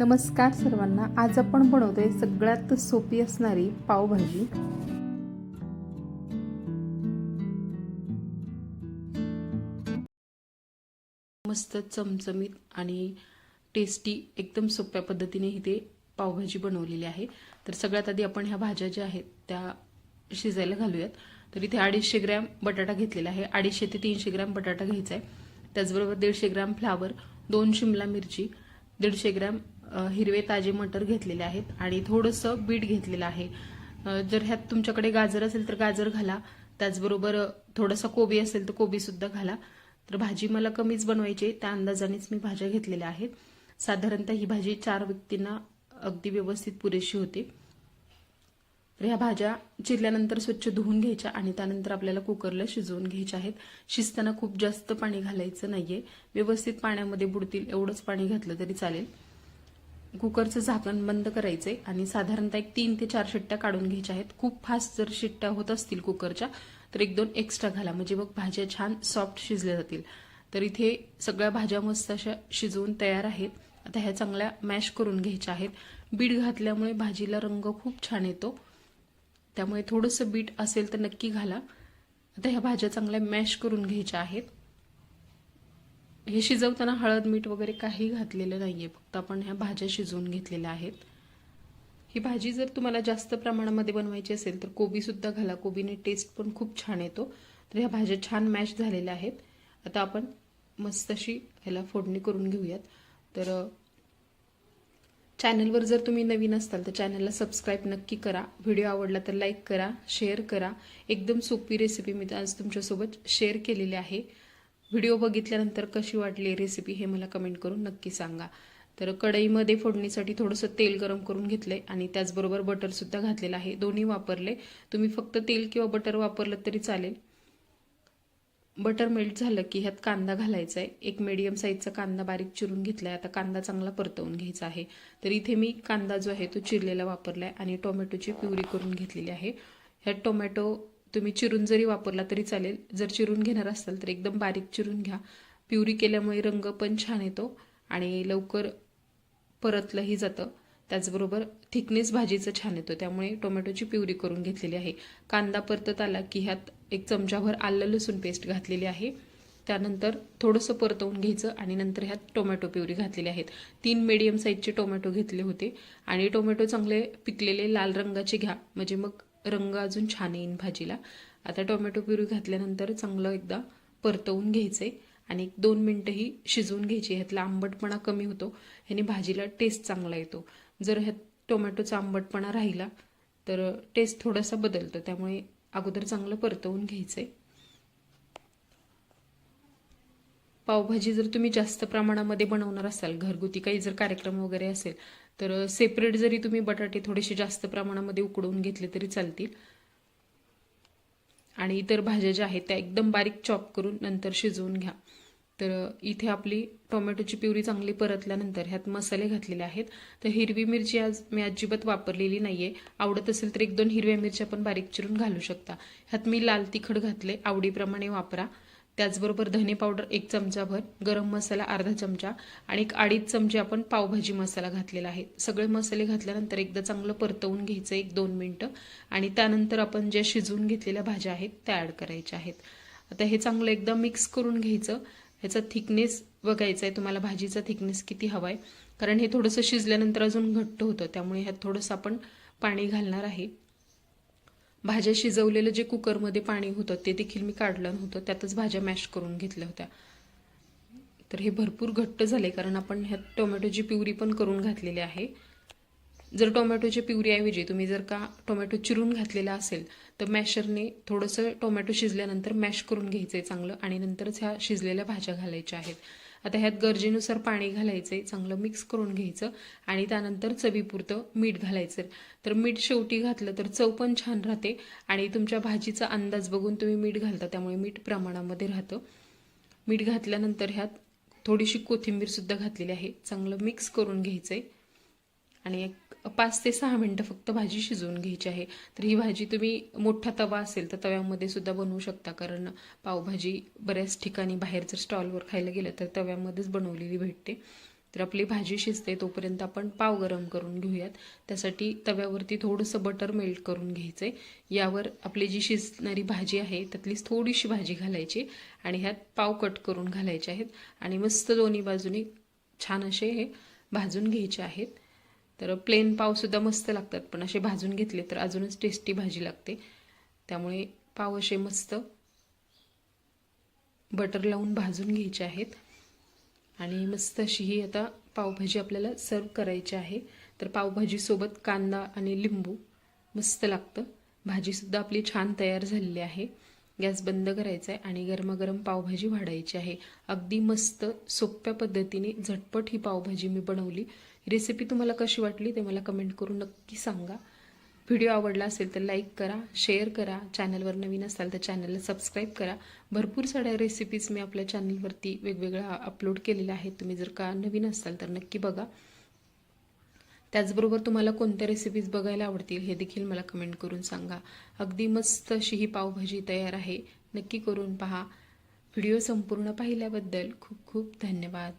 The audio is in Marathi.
नमस्कार सर्वांना. आज आपण बनवतोय सगळ्यात सोपी असणारी पावभाजी. मस्त चमचमीत आणि टेस्टी एकदम सोप्या पद्धतीने इथे पावभाजी बनवलेली आहे. तर सगळ्यात आधी आपण ह्या भाज्या ज्या आहेत त्या शिजायला घालूयात. तर इथे अडीचशे ग्रॅम बटाटा घेतलेला आहे. अडीचशे ते तीनशे ग्रॅम बटाटा घ्यायचा आहे. त्याचबरोबर दीडशे ग्रॅम फ्लावर दोन शिमला मिरची दीडशे ग्रॅम हिरवे ताजे मटर घेतलेले आहेत आणि थोडंसं बीट घेतलेलं आहे. जर ह्यात तुमच्याकडे गाजर असेल तर गाजर घाला. त्याचबरोबर थोडासा कोबी असेल तर कोबीसुद्धा घाला. तर भाजी मला कमीच बनवायची आहे, त्या अंदाजानेच मी भाज्या घेतलेल्या आहेत. साधारणतः ही भाजी चार व्यक्तींना अगदी व्यवस्थित पुरेशी होते. तर ह्या भाज्या चिरल्यानंतर स्वच्छ धुवून घ्यायच्या आणि त्यानंतर आपल्याला कुकरला शिजवून घ्यायच्या आहेत. शिजताना खूप जास्त पाणी घालायचं नाहीये. व्यवस्थित पाण्यामध्ये बुडतील एवढंच पाणी घातलं तरी चालेल. कुकरचं झाकण बंद करायचंय आणि साधारणतः एक तीन ते चार शिट्ट्या काढून घ्यायच्या आहेत. खूप फास्ट जर शिट्ट्या होत असतील कुकरच्या तर एक दोन एक्स्ट्रा घाला. म्हणजे मग भाज्या छान सॉफ्ट शिजल्या जातील. तर इथे सगळ्या भाज्या मस्त अशा शिजवून तयार आहेत. आता ह्या चांगल्या मॅश करून घ्यायच्या आहेत. बीट घातल्यामुळे भाजीला रंग खूप छान येतो. त्यामुळे थोडंसं बीट असेल तर नक्की घाला. आता ह्या भाज्या चांगल्या मॅश करून घ्यायच्या आहेत. हे शिजवताना हळद मीठ वगैरे काही घातलेलं नाही आहे फक्त आपण ह्या भाज्या शिजवून घेतलेल्या आहेत. ही भाजी जर तुम्हाला जास्त प्रमाणामध्ये बनवायची असेल तर कोबीसुद्धा घाला. कोबीने टेस्ट पण खूप छान येतो. तर ह्या भाज्या छान मॅश झालेल्या आहेत. आता आपण मस्त अशी ह्याला फोडणी करून घेऊयात. तर चॅनलवर जर तुम्ही नवीन असाल तर चॅनलला सबस्क्राईब नक्की करा. व्हिडिओ आवडला तर लाईक करा शेअर करा. एकदम सोपी रेसिपी मी आज तुमच्यासोबत शेअर केलेली आहे. व्हिडिओ बघितल्यानंतर कशी वाटली रेसिपी हे मला कमेंट करून नक्की सांगा. तर कढईमध्ये फोडणीसाठी थोडंसं तेल गरम करून घेतलं आहे आणि त्याचबरोबर बटरसुद्धा घातलेलं आहे. दोन्ही वापरले. तुम्ही फक्त तेल किंवा बटर वापरलं तरी चालेल. बटर मेल्ट झालं की ह्यात कांदा घालायचा आहे एक मीडियम साईजचा कांदा बारीक चिरून घेतलाय. आता कांदा चांगला परतवून घ्यायचा आहे. तर इथे मी कांदा जो आहे तो चिरलेला वापरला आहे आणि टोमॅटोची प्युरी करून घेतलेली आहे. ह्यात टोमॅटो तुम्ही चिरून जरी वापरला तरी चालेल. जर चिरून घेणार असाल तर एकदम बारीक चिरून घ्या. प्युरी केल्यामुळे रंग पण छान येतो आणि लवकर परतलंही जातं. त्याचबरोबर थिकनेस भाजीचं छान येतो. त्यामुळे टोमॅटोची प्युरी करून घेतलेली आहे. कांदा परतत आला की ह्यात एक चमचाभर आलं लसूण पेस्ट घातलेली आहे. त्यानंतर थोडंसं परतवून घ्यायचं आणि नंतर ह्यात टोमॅटो प्युरी घातलेली आहेत. तीन मिडियम साईजचे टोमॅटो घेतले होते. आणि टोमॅटो चांगले पिकलेले लाल रंगाचे घ्या. म्हणजे मग रंग अजून छान येईन भाजीला. आता टोमॅटो प्युरी घातल्यानंतर चांगलं एकदा परतवून घ्यायचं आहे आणि एक दोन मिनटंही शिजवून घ्यायची. ह्यातला आंबटपणा कमी होतो. ह्याने भाजीला टेस्ट चांगला येतो. जर ह्यात टोमॅटोचा आंबटपणा राहिला तर टेस्ट थोडासा बदलतो. त्यामुळे अगोदर चांगलं परतवून घ्यायचं आहे पावभाजी जर तुम्ही जास्त प्रमाणामध्ये बनवणार असाल घरगुती काही जर कार्यक्रम वगैरे असेल तर सेपरेट जरी तुम्ही बटाटे थोडेसे जास्त प्रमाणामध्ये उकडवून घेतले तरी चालतील. आणि इतर भाज्या ज्या आहेत त्या एकदम बारीक चॉप करून नंतर शिजवून घ्या. तर इथे आपली टोमॅटोची प्युरी चांगली परतल्यानंतर ह्यात मसाले घातलेले आहेत. तर हिरवी मिरची आज मी अजिबात वापरलेली नाहीये. आवडत असेल तर एक दोन हिरव्या मिरच्या पण बारीक चिरून घालू शकता. ह्यात मी लाल तिखट घातले. आवडीप्रमाणे वापरा. त्याचबरोबर धने पावडर एक चमचाभर गरम मसाला अर्धा चमचा आणि एक अडीच चमचे आपण पावभाजी मसाला घातलेला आहे. सगळे मसाले घातल्यानंतर एकदा चांगलं परतवून घ्यायचं एक दोन मिनटं आणि त्यानंतर आपण ज्या शिजवून घेतलेल्या भाज्या आहेत त्या ॲड करायच्या आहेत. आता हे चांगलं एकदा मिक्स करून घ्यायचं. ह्याचा थिकनेस बघायचा आहे तुम्हाला भाजीचा थिकनेस किती हवा आहे कारण हे थोडंसं शिजल्यानंतर अजून घट्ट होतं त्यामुळे ह्यात थोडंसं आपण पाणी घालणार आहे. भाज्या शिजवलेलं जे कुकरमध्ये पाणी होतं ते देखील मी काढलं नव्हतं. त्यातच भाज्या मॅश करून घेतल्या होत्या. तर हे भरपूर घट्ट झाले कारण आपण ह्यात टोमॅटोची प्युरी पण करून घातलेली आहे. जर टोमॅटोच्या प्युरीऐवजी तुम्ही जर का टोमॅटो चिरून घातलेला असेल तर मॅशरने थोडंसं टोमॅटो शिजल्यानंतर मॅश करून घ्यायचं आहे चांगलं आणि नंतरच ह्या शिजलेल्या भाज्या घालायच्या आहेत. आता ह्यात गरजेनुसार पाणी घालायचं आहे चांगलं मिक्स करून घ्यायचं आणि त्यानंतर चवीपुरतं मीठ घालायचं. तर मीठ शेवटी घातलं तर चव पण छान राहते आणि तुमच्या भाजीचा अंदाज बघून तुम्ही मीठ घालता त्यामुळे मीठ प्रमाणामध्ये राहतं. मीठ घातल्यानंतर ह्यात थोडीशी कोथिंबीरसुद्धा घातलेली आहे. चांगलं मिक्स करून घ्यायचं आहे आणि एक पाच ते सहा मिनटं फक्त भाजी शिजवून घ्यायची आहे. तर ही भाजी तुम्ही मोठा तवा असेल तर तव्यामध्ये सुद्धा बनवू शकता. कारण पावभाजी बऱ्याच ठिकाणी बाहेर जर स्टॉलवर खायला गेलं तर तव्यामध्येच बनवलेली भेटते. तर आपली भाजी शिजते तोपर्यंत आपण पाव गरम करून घेऊयात. त्यासाठी तव्यावरती थोडंसं बटर मेल्ट करून घ्यायचं आहे यावर आपली जी शिजणारी भाजी आहे त्यातलीच थोडीशी भाजी घालायची आणि ह्यात पाव कट करून घालायचे आहेत. आणि मस्त दोन्ही बाजूने छान असे हे भाजून घ्यायचे आहेत. तर प्लेन पावसुद्धा मस्त लागतात. पण असे भाजून घेतले तर अजूनच टेस्टी भाजी लागते. त्यामुळे पाव असे मस्त बटर लावून भाजून घ्यायचे आहेत. आणि मस्त अशी ही आता पावभाजी आपल्याला सर्व करायची आहे. तर पावभाजीसोबत कांदा आणि लिंबू मस्त लागतं. भाजीसुद्धा आपली छान तयार झालेली आहे. गॅस बंद करायचा आहे आणि गरमागरम पावभाजी वाढायची आहे. अगदी मस्त सोप्या पद्धतीने झटपट ही पावभाजी मी बनवली. रेसिपी तुम्हाला कशी वाटली ते मला कमेंट करून नक्की सांगा. व्हिडिओ आवडला असेल तर लाईक करा शेअर करा. चॅनलवर नवीन असाल तर चॅनलला सबस्क्राईब करा. भरपूर साऱ्या रेसिपीज मी आपल्या चॅनलवरती वेगवेगळ्या अपलोड केलेल्या आहेत. तुम्ही जर का नवीन असाल तर नक्की बघा. त्याचबरोबर तुम्हाला कोणत्या रेसिपीज बघायला आवडतील हे देखील मला कमेंट करून सांगा. अगदी मस्त अशी ही पावभाजी तयार आहे. नक्की करून पहा. व्हिडिओ संपूर्ण पाहिल्याबद्दल खूप खूप धन्यवाद.